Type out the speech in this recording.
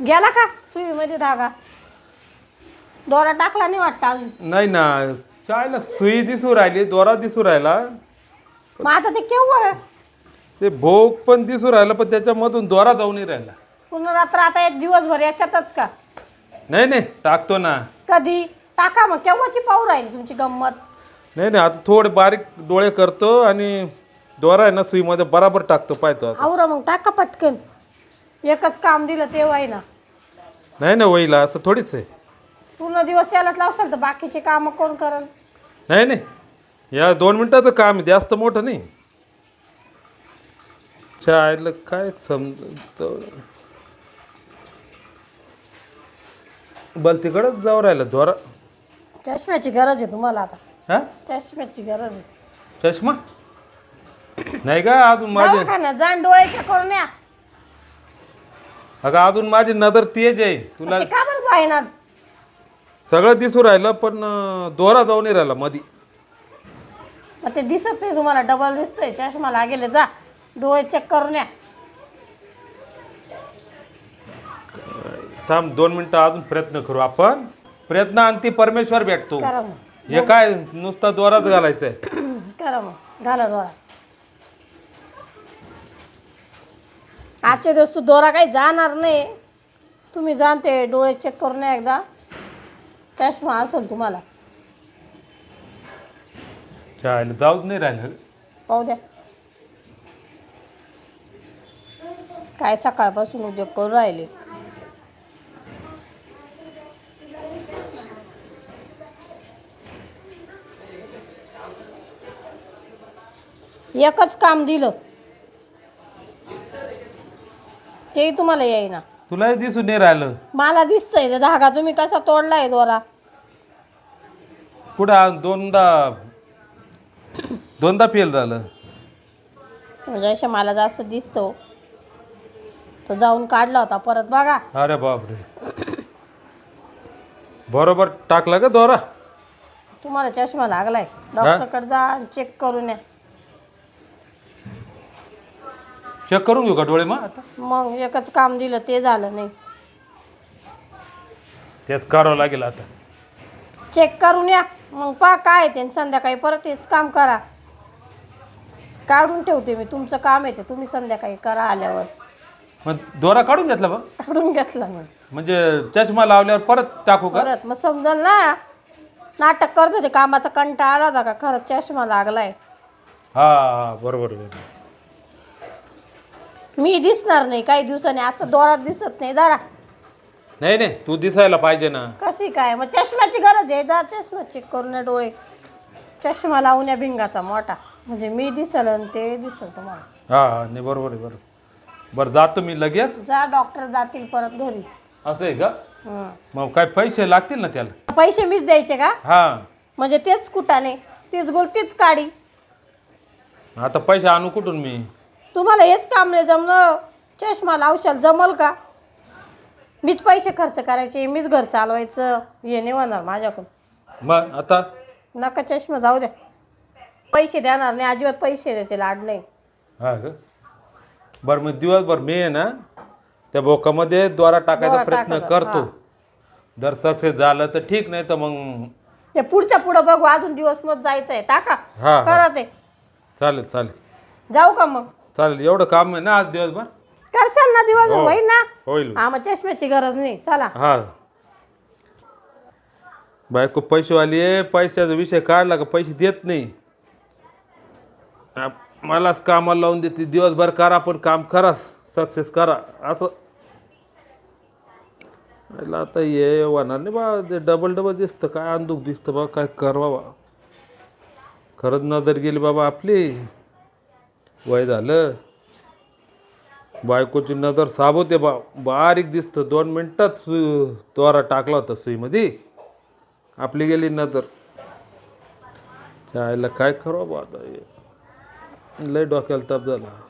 गेला का? सुईमध्ये धागा. दोरा टाकला नाही वाटतं अजून? नाही ना चायला सुई दिसू राहिली दोरा दिसू राहिला. मग आता ते केव्हा ते भोग पण दिसू राहिला पण त्याच्यामधून दोरा जाऊन नाही राहिला. पूर्ण रात्र आता एक दिवसभर याच्यातच का? नाही नाही टाकतो ना. कधी? टाका मग केव्हाची पाहू राहील तुमची गंमत? नाही नाही आता थोडे बारीक डोळे करतो आणि दोरा आहे ना सुईमध्ये बराबर टाकतो पाहतो आता. आवरा मग टाका पटकन. एकच काम दिलं तेव्हा आहे ना. नाही ना वहीला असं थोडीच आहे. पूर्ण दिवस त्यालाच लावशाल तर बाकीचे कामं कोण करल? नाही नाही. या दोन मिनिटाचं काम आहे जास्त मोठं नाही. चायला काय समजत? बल तिकडंच जाऊ राहिलं दोरा चष्म्याची गरज आहे तुम्हाला आता. हा? चष्म्याची गरज आहे. चष्मा? नाही का अजून माझे दवाखान्यात जाण डोळ्याच्या करून या अगं अजून माझी नजर तेज आहे. तुला ते का बरं जाईना सगळं दिसू राहिलं पण अं, दोरा जाऊन नाही राहिला मधी. मग ते दिसत नाही तुम्हाला डबल दिसतंय. चष्मा लागेल जा. डोळे चेक करून या. थांब दोन मिनिटं अजून प्रयत्न करू आपण. प्रयत्न अंती परमेश्वर भेटतो. करा मग. हे काय नुसता दोराच घालायचा आहे करा मग. घाला दोरा. आजचे दिवस तू दोरा काही जाणार नाही. तुम्ही जाणते डोळे चेक करून या एकदा. चष्मा असेल तुम्हाला. चालेल जाऊच नाही राहिलं. पाहू द्या. काय सकाळपासून उद्योग करून राहिले? एकच काम दिलं. तेही तुम्हाला येईना. तुलाही दिसून नाही राहिलं. मला दिसतंय ते धागा. तुम्ही कसा तोडलाय दोरा? कुठं आज दोनदा दोनदा फेल झालं. म्हणजे असे मला जास्त दिसतो. तो जाऊन काढला होता. परत बघा. अरे बापरे. बरोबर टाकला का दोरा? तुम्हाला चष्मा लागलाय. डॉक्टरकडे जा चेक करून या. चेक करून घेऊ का डोळे मग आता? मग एकच काम दिलं ते झालं नाही. तेच करावं लागेल आता. चेक करून या. मग पा काय ते. संध्याकाळी परत तेच काम करा. काढून ठेवते मी. तुमचं काम आहे ते. तुम्ही संध्याकाळी करा आल्यावर. मग दोरा काढून घेतला बघ काढून घेतलं मी म्हणजे चष्मा लावल्यावर परत टाकू का? परत. मग समजल ना? नाटक करत होते. कामाचा कंटाळा आला होता का? खरंच चष्मा लागलाय. हा हा बरोबर बरोबर मी दिसणार नाही काही दिवसांनी. आता दोरात दिसत नाही. जरा नाही नाही. तू दिसायला पाहिजे ना. कशी काय? मग चष्म्याची गरज आहे. जा चष्मा चेक करून या डोळे. चष्मा लावून या भिंगाचा मोठा. म्हणजे मी दिसल आणि ते दिसल तुम्हाला. हा हा. नाही बरोबर आहे बरोबर. बरं जातो मी लगेच. जा डॉक्टर जातील परत घरी. असं आहे का? हं. मग काय पैसे लागतील ना त्याला? पैसे मीच द्यायचे का? हा. म्हणजे तेच कुटाने तीच गोल तीच काढी आता पैसे आणू कुठून मी? तुम्हाला हेच काम नाही जमलं. चष्मा लावशाल जमल का? मीच पैसे खर्च करायचे मीच घर चालवायचं. हे नाही होणार माझ्याकडून. मग आता? नका चष्मा जाऊ द्या. पैसे देणार नाही अजिबात पैसे द्यायचे लाड नाही. हा का? बरं मग दिवसभर मी आहे ना त्या बोकामध्ये द्वारा टाकायचा प्रयत्न टाकायचा, करतो. जर सक्सेस झालं तर ठीक नाही तर मग ते पुढच्या पुढं बघू अजून दिवस मग जायचंय. टाका. हा हा. करा ते. चालेल चालेल. जाऊ का मग? चालेल एवढं काम आहे ना आज दिवसभर? करशाल ना दिवस हो. होईल ना? होईल. हा मग चष्म्याची गरज नाही चला. हा. बायको पैसेवाली आहे पैशाचा विषय काढला का पैसे देत नाही. मलाच कामाला लावून देते दिवसभर करा पण काम करा सक्सेस करा असं. आता ये होणार नाही बा डबल डबल दिसतं काय अंदूक दिसतं बा काय करवा. बा खरंच नजर गेली बाबा आपली. वय झालं. बायकोची नजर साबवते बा बारीक दिसतं. दोन मिनिटात सु तोरा टाकला होता सुईमध्ये. आपली गेली नजर. चायला काय खरं बा हे? लय डोक्याला ताप झाला.